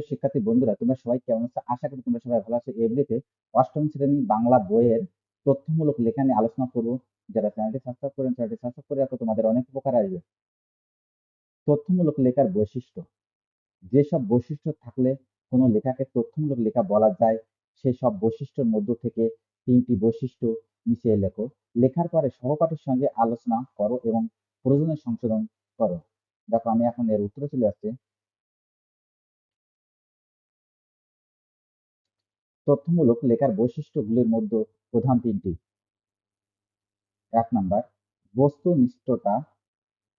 শিক্ষার্থী বন্ধুরা, তোমরা সবাই কেমন আছো? আশা করি তোমরা সবাই ভালো আছো। এভরিতে অষ্টম শ্রেণি বাংলা বইয়ের তথ্যমূলক লেখা নিয়ে আলোচনা করব। যারা চ্যানেলটি সাবস্ক্রাইব করেন, চ্যানেলটি সাবস্ক্রাইব করে রাখো, তোমাদের অনেক উপকার আসবে। তথ্যমূলক লেখার বৈশিষ্ট্য। যেসব বৈশিষ্ট্য থাকলে কোনো লেখাকে তথ্যমূলক লেখা বলা যায় সেই সব বৈশিষ্ট্যের মধ্য থেকে তিনটি বৈশিষ্ট্য মিশিয়ে লেখো। লেখার পরে সহপাঠীর সঙ্গে আলোচনা করো এবং প্রয়োজনে সংশোধন করো। দেখো, আমি এখন এর উত্তরে চলে আসছি। তথ্যমূলক লেখার বৈশিষ্ট্যগুলির মধ্যে প্রধান তিনটি। এক নাম্বার, বস্তুনিষ্ঠতা।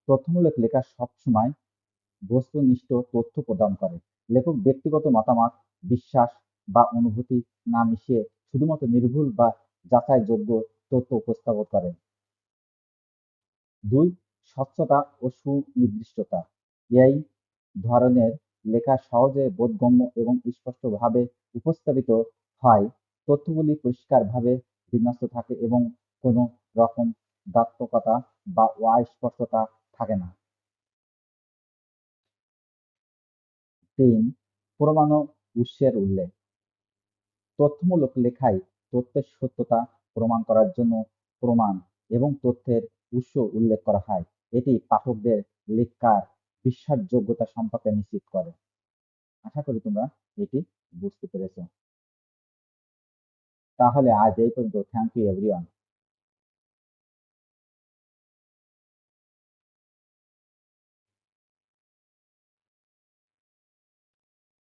তথ্যমূলক লেখা সবসময় বস্তুনিষ্ঠ তথ্য প্রদান করে। লেখক ব্যক্তিগত মতামত, বিশ্বাস বা অনুভূতি না মিশিয়ে শুধুমাত্র নির্ভুল বা যাচাইযোগ্য তথ্য উপস্থাপন করেন। দুই, স্বচ্ছতা ও সুনির্দিষ্টতা। এই ধরনের লেখা সহজে, বোধগম্য এবং স্পষ্টভাবে উপস্থাপিত হয়। তথ্যগুলি পরিষ্কারভাবে বিন্যস্ত থাকে এবং কোনো রকম দাত্মকতা বা অস্পষ্টতা থাকে না। তিন, প্রমাণ উৎসের উল্লেখ। তথ্যমূলক লেখায় তথ্যের সত্যতা প্রমাণ করার জন্য প্রমাণ এবং তথ্যের উৎস উল্লেখ করা হয়। এটি পাঠকদের লেখার বিশ্বাসযোগ্যতা সম্পর্কে নিশ্চিত করে। আশা করি তোমরা এটি বুঝতে পেরেছ। তাহলে আজ এই পর্যন্ত। Thank you everyone